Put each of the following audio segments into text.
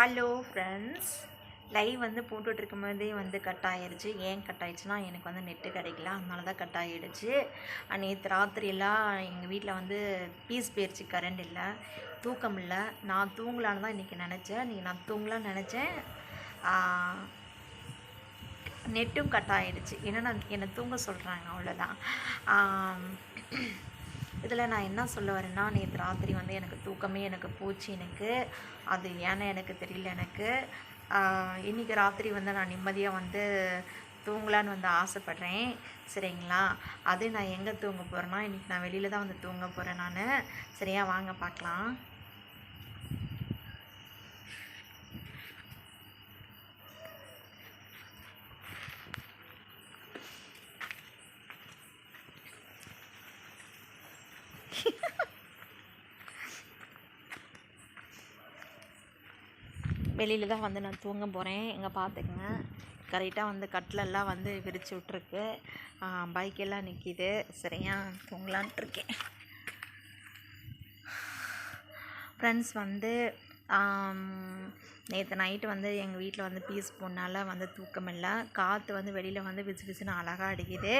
Hello friends live வந்து போட்டுட்ருக்கும் போதே வந்து கட் ஆகிடுச்சு ஏன் கட் ஆயிடுச்சுன்னா எனக்கு வந்து நெட்டு கிடைக்கல. அதனால தான் கட் ஆகிடுச்சு நேற்று ராத்திரியெல்லாம் எங்கள் வீட்டில் வந்து பீஸ் போயிடுச்சு கரண்ட் இல்லை. தூக்கம் இல்லை. நான் தூங்கலான்னு தான் இன்றைக்கி நினச்சேன். இன்றைக்கி நான் தூங்கலான்னு நினச்சேன். நெட்டும் கட் ஆகிடுச்சு ஏன்னா நான் என்னை தூங்க சொல்கிறாங்க அவ்வளோதான் இதில் நான் என்ன சொல்ல வரேன்னா நேற்று ராத்திரி வந்து எனக்கு தூக்கமே எனக்கு போச்சு எனக்கு அது ஏன்னு எனக்கு தெரியல எனக்கு. இன்றைக்கி ராத்திரி வந்து நான் நிம்மதியாக வந்து தூங்கலான்னு வந்து ஆசைப்பட்றேன். சரிங்களா? அது நான் எங்கே தூங்க போகிறேன்னா இன்றைக்கி நான் வெளியில் தான் வந்து தூங்க போகிறேன் நான். சரியா? வாங்க பார்க்கலாம். வெளியில் தான் வந்து நான் தூங்க போகிறேன் இங்கே பார்த்துக்குங்க கரெக்டாக வந்து கட்டிலெல்லாம் வந்து விரித்து விட்ருக்கு பைக்கெல்லாம் நிற்கிது சரியா தூங்கலான்ட்டு இருக்கேன். ஃப்ரெண்ட்ஸ் வந்து நேற்று நைட்டு வந்து எங்கள் வீட்டில் வந்து பீஸ் போனால வந்து தூக்கம் இல்லை காற்று வந்து வெளியில் வந்து விசு விசுன்னு அழகாக அடிக்குது.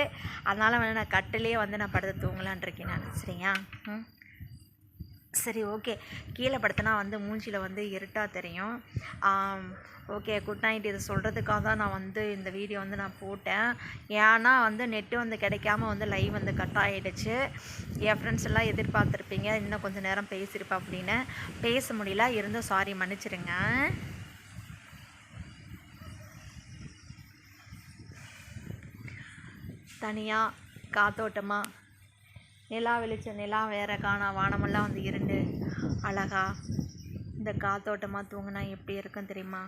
அதனால் வந்து நான் கட்டிலே வந்து நான் படுத்து தூங்கலான் இருக்கேன் நான். சரியா ம். சரி ஓகே கீழே படுத்தினா வந்து மூஞ்சியில் வந்து இருட்டாக தெரியும். ஓகே குட் நைட் இது சொல்கிறதுக்காக தான் நான் வந்து இந்த வீடியோ வந்து நான் போட்டேன். ஏன்னா வந்து நெட்டு வந்து கிடைக்காம வந்து லைவ் வந்து கட் ஆகிடுச்சு என் ஃப்ரெண்ட்ஸ் எல்லாம் எதிர்பார்த்துருப்பீங்க இன்னும் கொஞ்சம் நேரம் பேசியிருப்பேன் அப்படின்னு. பேச முடியல இருந்தும் சாரி மன்னிச்சிடுங்க தனியாக காத்தோட்டமாக நிலா வெளிச்சம் நிலா வேற காணா வானமெல்லாம் வந்து இருண்டு. அழகா இந்த காத்தோட்டமாக தூங்கினா எப்படி இருக்கும் தெரியுமா?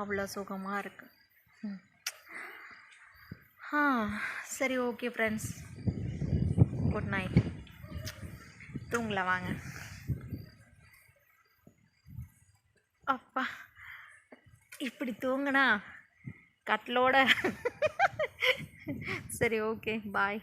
அவ்வளோ சுகமாக இருக்கு. ஆ சரி ஓகே ஃப்ரெண்ட்ஸ் குட் நைட் தூங்கல வாங்க. அப்பா இப்படி தூங்கினா கட்டிலோட சரி ஓகே பாய்